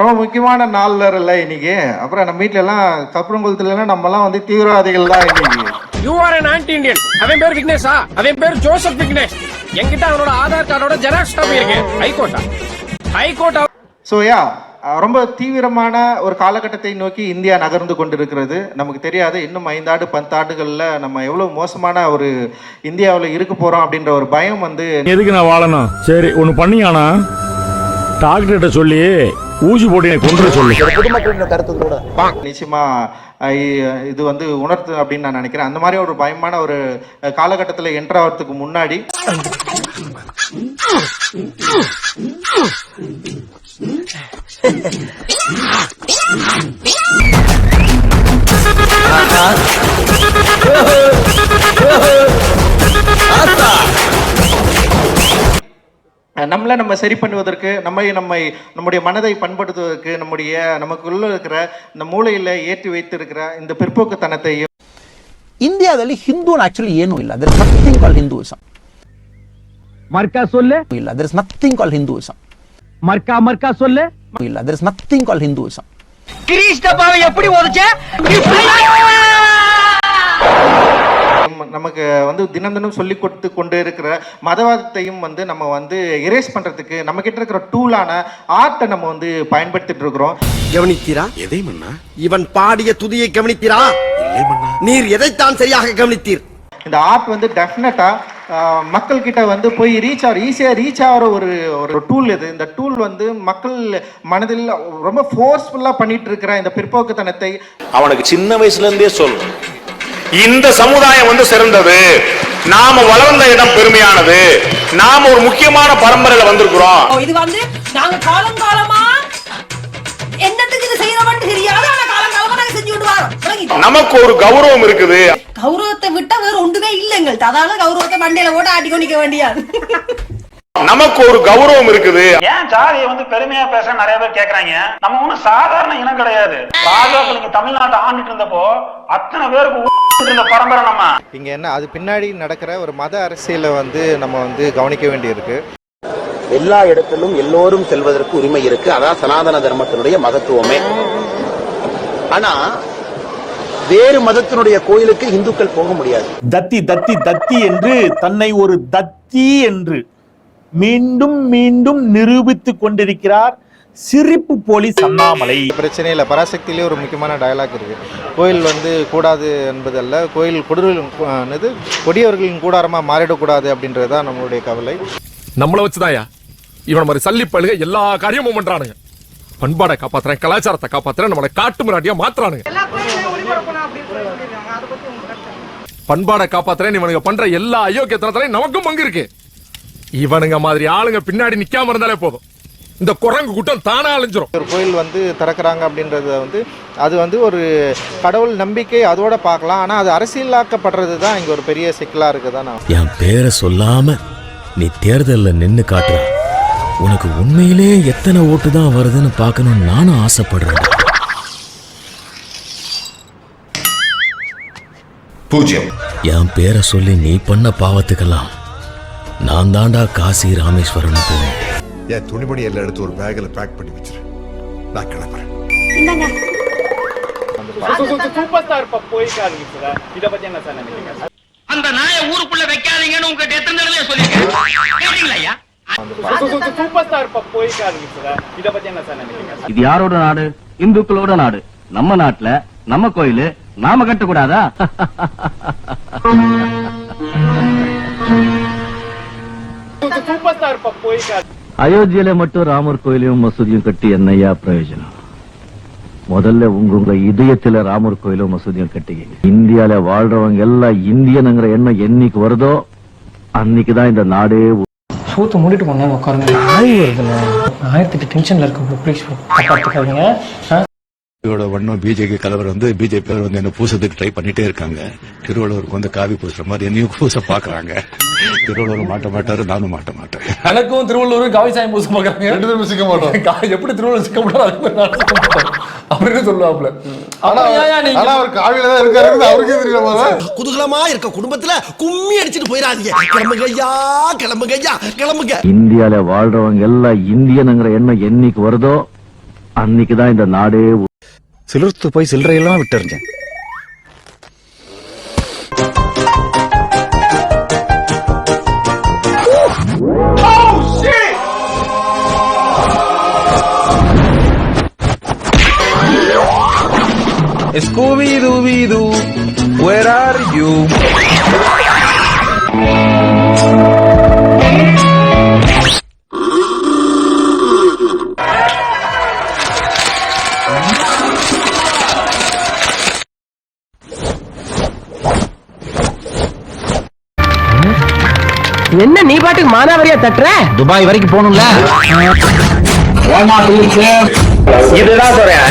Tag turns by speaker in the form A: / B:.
A: ரொம்ப முக்கியமான நாள் இல்ல இன்னைக்கு. அப்புறம் நம்ம வீட்ல எல்லாம் கப்பரங்குளத்துல எல்லாம் நம்ம எல்லாம் வந்து தீவிரவாதிகள் தான் இன்னைக்கு.
B: You are an anti Indian அவன் பேர் விக்னேஷா? அவன் பேர் ஜோசப் விக்னேஷ். என்கிட்ட அவனோட ஆதார் கார்டோட ஜெராக்ஸ் காப்பி இருக்கு. ஹைகோர்ட்டா? ஹைகோர்ட்
A: ஸோ யா ரொம்ப தீவிரமான ஒரு காலகட்டத்தை நோக்கி இந்தியா நகர்ந்து கொண்டிருக்கிறது. நமக்கு தெரியாது இன்னும் ஐந்தாண்டு பத்தாண்டுகளில் நம்ம எவ்வளோ மோசமான ஒரு இந்தியாவில் இருக்க போகிறோம் அப்படின்ற ஒரு பயம் வந்து
C: எதுக்கு நான் வாழணும்? சரி ஒன்று பண்ணியானா? டாக்டர்கிட்ட சொல்லி ஊசி போட்டு என்னை கொண்டு சொல்லு.
D: பொதுமக்களின் கருத்து கூட
A: நிச்சயமா இது வந்து உணர்த்து அப்படின்னு நான் நினைக்கிறேன். அந்த மாதிரி ஒரு பயமான ஒரு காலகட்டத்தில் என்ட்ரு ஆகிறதுக்கு முன்னாடி அஹ், நம்மளை நம்ம சரி பண்ணுவதற்கு நம்மை நம்மை நம்முடைய மனதை பண்படுத்துவதற்கு நம்முடைய நமக்குள்ள இருக்கிற இந்த மூளையில் ஏற்றி வைத்திருக்கிற இந்த பிற்போக்குத்தனத்தையும்
D: ಇಂಡಿಯಾದಲ್ಲಿ ಹಿಂದೂ ಆಕ್ಚುಲಿ ಏನೂ ಇಲ್ಲ there is nothing call Hinduism
E: ಮರ್ಕಾ ಸೊಲ್ಲೆ
D: ಇಲ್ಲ there is nothing call Hinduism
E: ಮರ್ಕಾ ಮರ್ಕಾ ಸೊಲ್ಲೆ
D: ಇಲ್ಲ there is nothing call Hinduism
E: Girish டப்பாவை எப்படி உதச்ச
A: நம்ம- நமக்கு வந்து தினம் தினம் சொல்லி கொடுத்து கொண்டு இருக்கிற மதவாதத்தையும் வந்து நம்ம வந்து எரேஸ் பண்றதுக்கு நம்ம கிட்ட இருக்கிற டூலான ஆர்ட்டை நம்ம வந்து பயன்படுத்திட்டு இருக்கிறோம்.
F: கவனித்தீரா?
G: எதை மன்னா?
F: இவன் பாடிய துதியை கவனித்தீரா? நீர் எதைத்தான் சரியாக கவனித்தீர்?
A: இந்த ஆர்ட் வந்து டெஃபினட்டா மக்கள் கிட்ட வந்து போய் ரீச் ஆகிற ஈஸியா ரீச் ஆகிற ஒரு ஒரு டூல் இது. இந்த டூல் வந்து மக்கள் மனதில் ரொம்ப ஃபோர்ஸ்ஃபுல்லா பண்ணிட்டு இருக்கிற இந்த பிற்போக்குத்தனத்தை
G: அவனுக்கு சின்ன வயசுல இருந்தே சொல்லணும் இந்த சமுதாயம் வந்து சிறந்தது. நாம வளர்ந்த இடம் பெருமையானது. நாம ஒரு முக்கியமான பரம்பரையில வந்திருக்கிறோம்.
H: இது வந்து நாங்க காலம் காலமா என்னத்துக்கு இது செய்யறோம்னு தெரியாது ஆனா காலம் காலமா நாங்க செஞ்சு வரோம். விளங்கிட்டா?
G: நமக்கு ஒரு கௌரவம் இருக்குது.
H: கௌரவத்தை விட்டா வேற ஒன்றுமே இல்ல எங்கள்ட்ட அதால கௌரவத்தை மண்டையில போட்டு ஆட்டிக்கொண்டு நிக்க வேண்டியது.
G: நமக்கு ஒரு கௌரவம் இருக்குது.
I: ஏன் ஜாதியை வந்து பெருமையா பேச நிறைய பேர் கேக்குறாங்க? நம்ம ஒண்ணும் சாதாரண இனம் கிடையாது. இங்க தமிழ்நாட்டை ஆண்டுட்டு இருந்தப்போ அத்தனை பேருக்கு இருந்த பரம்பரை நம்ம.
A: இங்க என்ன அது பின்னாடி நடக்கிற ஒரு மத அரசியலை வந்து நம்ம வந்து கவனிக்க வேண்டியிருக்கு.
J: எல்லா இடத்திலும் எல்லோரும் செல்வதற்கு உரிமை இருக்கு. அதான் சனாதன தர்மத்தினுடைய மகத்துவமே. ஆனா வேறு மதத்தினுடைய கோயிலுக்கு இந்துக்கள் போக முடியாது.
C: தத்தி தத்தி தத்தி என்று தன்னை ஒரு தத்தி என்று மீண்டும் மீண்டும் நிரூபித்துக் கொண்டிருக்கிறார் சிரிப்பு போலீஸ் அண்ணாமலை.
A: பிரச்சனை இல்லை பராசக்தியிலே ஒரு முக்கியமான டயலாக் இருக்கு. கோயில் வந்து கூடாது என்பதல்ல கோயில் கொடூரின் இது கொடியவர்களின் கூடாரமாக மாறிடக்கூடாது அப்படின்றது தான் நம்மளுடைய கவலை.
B: நம்மள வச்சுதாயா இவன் மாதிரி சல்லி பழுக எல்லா காரியமும் பண்றானுங்க. பண்பாடை காப்பாத்துறேன் கலாச்சாரத்தை காப்பாத்துறேன் நம்மளை காட்டு முன்னாடியா மாத்துறானுங்க. பண்பாடை காப்பாத்துறேன் இவனுங்க பண்ற எல்லா அயோக்கியத்தனத்திலையும் நமக்கும் பங்கு இருக்கு. இவனுங்க மாதிரி ஆளுங்க பின்னாடி நிக்காம இருந்தாலே போதும். இந்த குரங்கு கூட்டம் தானா அழிஞ்சிரும்.
A: ஒரு கோயில் வந்து திறக்கிறாங்க அப்படின்றத வந்து அது வந்து ஒரு கடவுள் நம்பிக்கை அதோட பார்க்கலாம். ஆனால் அது அரசியலாக்கப்படுறது தான் இங்கே ஒரு பெரிய சிக்கலாக இருக்குதா நான்
K: என் பேரை சொல்லாம நீ தேர்தல்ல நின்னு காட்டுற. உனக்கு உண்மையிலே எத்தனை ஓட்டு தான் வருதுன்னு பார்க்கணும்னு நானும் ஆசைப்படுறேன்.
G: பூஜ்யம்
K: என் பேரை சொல்லி நீ பண்ண பாவத்துக்கெல்லாம் நான் தாண்டா காசி ராமேஸ்வரம் போவேன்
G: என் துணிமணி எல்லாம் எடுத்து ஒரு பேக்ல பேக் பண்ணி வச்சிரு. நான் கிளம்புறேன்.
E: சூப்பர் ஸ்டார் போயிருக்காருங்க சார் இத பத்தி என்ன சார் நினைக்கிறீங்க?
I: அந்த நாயை ஊருக்குள்ள வைக்காதீங்கன்னு உங்ககிட்ட எத்தனை தடவை சொல்லிருக்கேன் கேட்டீங்களா ஐயா?
E: சூப்பர் ஸ்டார் போயிருக்காருங்க சார் இத பத்தி என்ன சார் நினைக்கிறீங்க?
I: இது யாரோட நாடு? இந்துக்களோட நாடு. நம்ம நாட்டுல நம்ம கோயிலு நாம கட்டக்கூடாதா? அயோத்தியில மட்டும் ராமர் கோயிலையும் மசூதியும் கட்டி என்னையா பிரயோஜனம்? முதல்ல உங்க உங்க இதயத்துல ராமர் கோயிலும் மசூதியும் கட்டிக்கிங்க. இந்தியால வாழ்றவங்க எல்லாம் இந்தியனுங்கிற எண்ணம் என்னைக்கு வருதோ அன்னைக்குதான் இந்த நாடே
E: சூத்து மூடிட்டு போனா உட்காருங்க. நாய் ஆயிரத்தி டென்ஷன்ல இருக்கு ப்ளீஸ் பார்த்துக்காதீங்க.
G: இதோட வண்ணம் பிஜேபி கலவர் வந்து பிஜேபி வந்து என்ன பூசத்துக்கு ட்ரை பண்ணிட்டே இருக்காங்க. திருவள்ளுவருக்கு வந்து காவி பூசுற மாதிரி என்னையும் பூச பாக்குறாங்க திருவள்ளுவர் மாட்ட மாட்டாரு நானும் மாட்ட மாட்டேன்.
E: எனக்கும் திருவள்ளூர் காவி சாயம் பூச பாக்குறாங்க ரெண்டு பேரும் சிக்க மாட்டோம். எப்படி திருவள்ளூர் சிக்க மாட்டோம் அதே மாதிரி நான் சிக்க மாட்டோம். அப்படின்னு சொல்லுவாப்ல ஆனா நீங்க
G: அவர் காவியில தான் இருக்காரு அவருக்கே தெரியல
F: குதூகலமா இருக்க குடும்பத்துல கும்மி அடிச்சிட்டு போயிடாதீங்க கிளம்புங்க ஐயா கிளம்புங்க. ஐயா கிளம்புங்க
I: இந்தியால வாழ்றவங்க எல்லாம் இந்தியனுங்கிற எண்ணம் என்னைக்கு வருதோ அன்னைக்குதான் இந்த நாடே
L: சிலிர்த்து போய் சில்லறையெல்லாம் விட்டுறிஞ்சேன்.
M: Scooby Dooby Doo, where are you?
N: என்ன நீ பாட்டுக்கு மானாவரியா தட்டுற?
O: துபாய் வரைக்கும் போகணும்ல.
G: இதுதான் சொல்றேன்